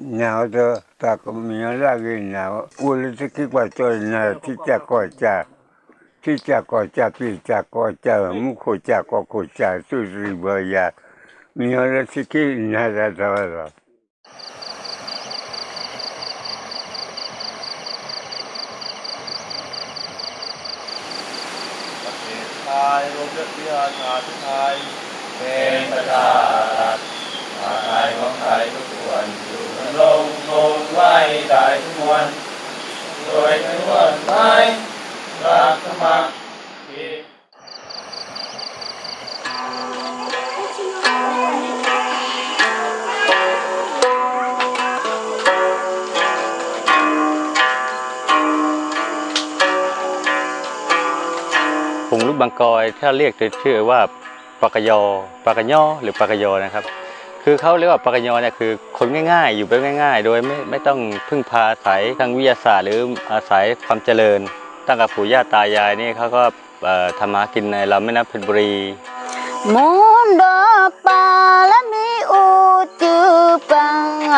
nyawa tako mio lagi nyawa uli tiki kwacho na chicha kocha chicha kocha picha kocha mukocha kokocha susi boya mio la tiki nada tawala ทายลมและพิอาาทุกทยเป็นประธา ไว้ได้ทุกมวลโดยไม่ว่าไม้รักสมัครที่ผงลูกบางกอยถ้าเรียกชื่อว่าปากยอปากยอหรือปากยอนะครับ คือเขาเรียกว่าปากกยอเนี่ยคือคนง่ายๆ อยู่ไปง่าย ๆ โดยไม่ไม่ต้องพึ่งพาอาศัยทางวิทยาศาสตร์ หรืออาศัยความเจริญ ตั้งแต่ปู่ย่าตายายนี่เขาก็ทำมากินในลำแม่น้ำเพชรบุรี Mundo palami ucu pang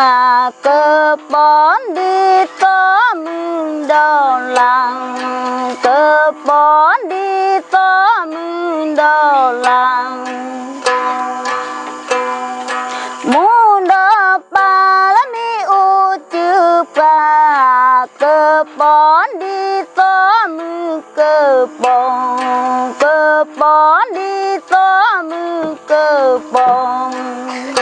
ke pon di to mundo lang ke pon di to mundo lang Mundo ปอนดีต่อมือกระปองกระปอนดีต่อมือกระปอง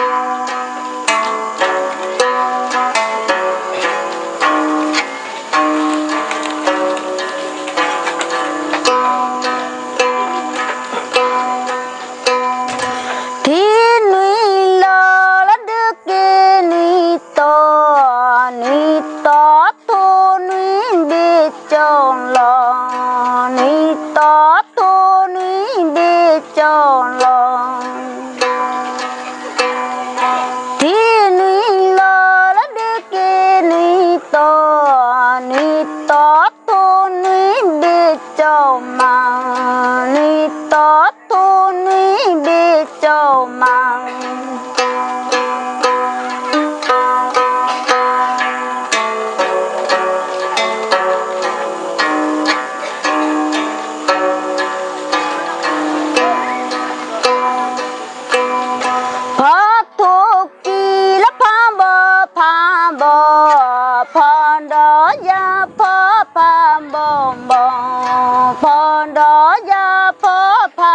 ดี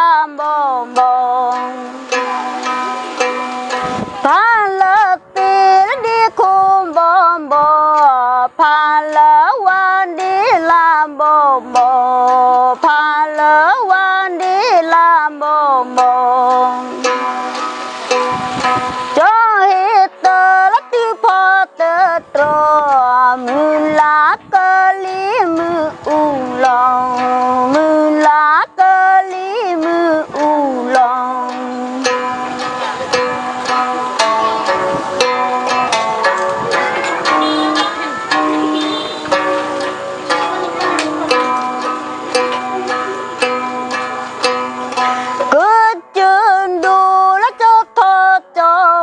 ลามบอมบอพาเลวันดีลามบอมบอ cho hết tờ lá tư phò tờ trò mưa lá cơ lý mưa u lòng mưa lá